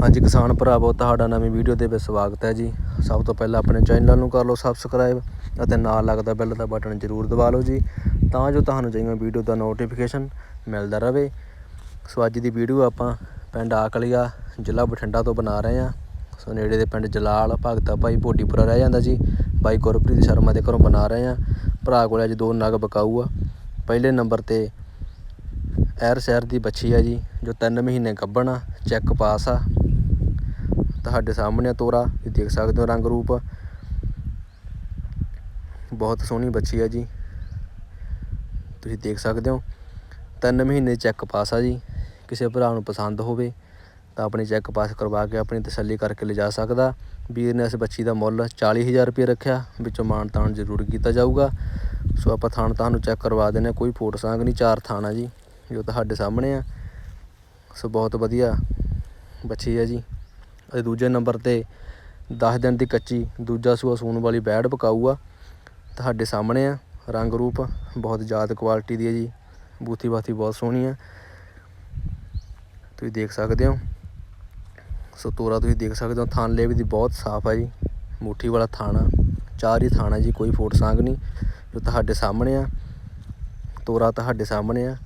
ਹਾਂਜੀ, ਕਿਸਾਨ ਭਰਾਵੋ, ਤੁਹਾਡਾ ਨਵੀਂ ਵੀਡੀਓ ਦੇ ਵਿੱਚ ਸਵਾਗਤ ਹੈ ਜੀ। ਸਭ ਤੋਂ ਪਹਿਲਾਂ ਆਪਣੇ ਚੈਨਲ ਨੂੰ ਕਰ ਲਓ ਸਬਸਕ੍ਰਾਈਬ ਅਤੇ ਨਾਲ ਲੱਗਦਾ ਬੈਲ ਦਾ ਬਟਨ ਜ਼ਰੂਰ ਦਬਾ ਲਓ ਜੀ, ਤਾਂ ਜੋ ਤੁਹਾਨੂੰ ਜਿਹੀਆਂ ਵੀਡੀਓ ਦਾ ਨੋਟੀਫਿਕੇਸ਼ਨ ਮਿਲਦਾ ਰਹੇ। ਸੋ ਅੱਜ ਦੀ ਵੀਡੀਓ ਆਪਾਂ ਪਿੰਡ ਆਕਲੀਆ ਜ਼ਿਲ੍ਹਾ ਬਠਿੰਡਾ ਤੋਂ ਬਣਾ ਰਹੇ ਹਾਂ। ਸੋ ਨੇੜੇ ਦੇ ਪਿੰਡ ਜਲਾਲ, ਭਗਤਾ ਭਾਈ ਭੋਡੀਪੁਰਾ ਰਹਿ ਜਾਂਦਾ ਜੀ। ਬਾਈ ਗੁਰਪ੍ਰੀਤ ਸ਼ਰਮਾ ਦੇ ਘਰੋਂ ਬਣਾ ਰਹੇ ਹਾਂ। ਭਰਾ ਕੋਲ ਅੱਜ ਦੋ ਨਗ ਬਕਾਊ ਆ। ਪਹਿਲੇ ਨੰਬਰ ਤੇ ਐਰ ਸ਼ਹਿਰ ਦੀ ਬੱਚੀ ਆ ਜੀ, ਜੋ 3 ਮਹੀਨੇ ਗੱਭਣ ਆ, ਚੈੱਕ ਪਾਸ ਆ। ਤੁਹਾਡੇ ਸਾਹਮਣੇ ਆ ਤੋਰਾ, ਤੁਸੀਂ ਦੇਖ ਸਕਦੇ ਹੋ ਰੰਗ ਰੂਪ। ਬਹੁਤ ਸੋਹਣੀ ਬੱਚੀ ਹੈ ਜੀ। ਤੁਸੀਂ ਦੇਖ ਸਕਦੇ ਹੋ, ਤਿੰਨ ਮਹੀਨੇ ਚੈੱਕ ਪਾਸ ਆ ਜੀ। ਕਿਸੇ ਭਰਾ ਨੂੰ ਪਸੰਦ ਹੋਵੇ, ਤਾਂ ਆਪਣੀ ਚੈੱਕ ਪਾਸ ਕਰਵਾ ਕੇ ਆਪਣੀ ਤਸੱਲੀ ਕਰਕੇ ਲਿਜਾ ਸਕਦਾ। ਵੀਰ ਨੇ ਇਸ ਬੱਚੀ ਦਾ ਮੁੱਲ 40000 ਰੁਪਏ ਰੱਖਿਆ, ਵਿੱਚੋਂ ਮਾਣ ਤਾਣ ਜ਼ਰੂਰ ਕੀਤਾ ਜਾਊਗਾ। ਸੋ ਆਪਾਂ ਥਾਣ ਤੁਹਾਨੂੰ ਚੈੱਕ ਕਰਵਾ ਦਿੰਦੇ ਹਾਂ, ਕੋਈ ਫੋਟ ਸਾਂਗ ਨਹੀਂ, ਚਾਰ ਥਾਣ ਆ ਜੀ, ਜੋ ਤੁਹਾਡੇ ਸਾਹਮਣੇ ਆ। ਸੋ ਬਹੁਤ ਵਧੀਆ ਬੱਚੀ ਹੈ ਜੀ। ਅਤੇ ਦੂਜੇ ਨੰਬਰ ਤੇ 10 ਦਿਨ ਦੀ ਕੱਚੀ ਦੂਜਾ ਸੂਆ ਸੂਣ ਵਾਲੀ ਬੈੜ ਪਕਾਊ ਆ ਤੁਹਾਡੇ ਸਾਹਮਣੇ ਆ, ਰੰਗ ਰੂਪ, ਬਹੁਤ ਜ਼ਿਆਦਾ ਕੁਆਲਿਟੀ ਦੀ ਹੈ ਜੀ, ਬੂਥੀ ਬਾਥੀ ਬਹੁਤ ਸੋਹਣੀ ਆ। ਤੁਸੀਂ ਦੇਖ ਸਕਦੇ ਹੋ, ਸੋ ਤੋਰਾ ਤੁਸੀਂ ਦੇਖ ਸਕਦੇ ਹੋ, ਥਾਨ ਲੇਵ ਦੀ ਬਹੁਤ ਸਾਫ਼ ਆ ਜੀ, ਮੁੱਠੀ ਵਾਲਾ ਥਾਣਾ ਚਾਰ ਹੀ ਥਾਣਾ ਜੀ, ਕੋਈ ਫੋਟ ਸੰਗ ਨਹੀਂ, ਜੋ ਤੁਹਾਡੇ ਸਾਹਮਣੇ ਆ, ਤੋਰਾ ਤੁਹਾਡੇ ਸਾਹਮਣੇ ਆ।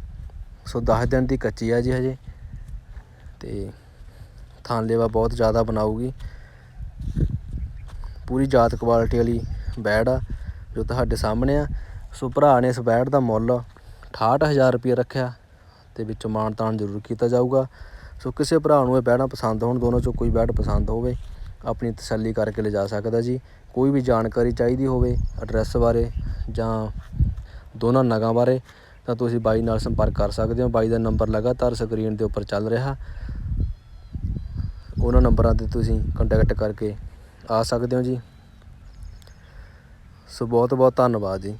ਸੋ 10 ਦਿਨ ਦੀ ਕੱਚੀ ਆ ਜੀ ਹਜੇ, ਤੇ ਥਾਨਲੇਵਾ ਬਹੁਤ ਜ਼ਿਆਦਾ ਬਣਾਊਗੀ। ਪੂਰੀ ਜਾਤ ਕੁਆਲਿਟੀ ਵਾਲੀ ਬੈੜ ਆ ਜੋ ਤੁਹਾਡੇ ਸਾਹਮਣੇ ਆ। ਸੋ ਭਰਾ ਨੇ ਇਸ ਬੈੜ ਦਾ ਮੁੱਲ 68000 ਰੁਪਏ ਰੱਖਿਆ ਤੇ ਵਿੱਚੋਂ ਮਾਣ ਤਾਣ ਜ਼ਰੂਰ ਕੀਤਾ ਜਾਊਗਾ। ਸੋ ਕਿਸੇ ਭਰਾ ਨੂੰ ਇਹ ਬੈੜਾਂ ਪਸੰਦ ਹੋਣ ਦੋਨੋਂ ਚੋਂ ਕੋਈ ਬੈੜ ਪਸੰਦ ਹੋਵੇ, ਆਪਣੀ ਤਸੱਲੀ ਕਰਕੇ ਲਿਜਾ ਸਕਦਾ ਜੀ। ਕੋਈ ਵੀ ਜਾਣਕਾਰੀ ਚਾਹੀਦੀ ਹੋਵੇ ਐਡਰੈਸ ਬਾਰੇ ਜਾਂ ਦੋਨਾਂ ਨਗਾਂ ਬਾਰੇ ਤਾਂ ਤੁਸੀਂ ਬਾਈ ਨਾਲ ਸੰਪਰਕ ਕਰ ਸਕਦੇ ਹੋ। ਬਾਈ ਦਾ ਨੰਬਰ ਲਗਾਤਾਰ ਸਕਰੀਨ ਦੇ ਉੱਪਰ ਚੱਲ ਰਿਹਾ। ਉਹਨਾਂ ਨੰਬਰਾਂ ਤੇ ਤੁਸੀਂ ਕੰਟੈਕਟ ਕਰਕੇ ਆ ਸਕਦੇ ਹੋ ਜੀ। ਸੋ ਬਹੁਤ ਬਹੁਤ ਧੰਨਵਾਦ ਜੀ।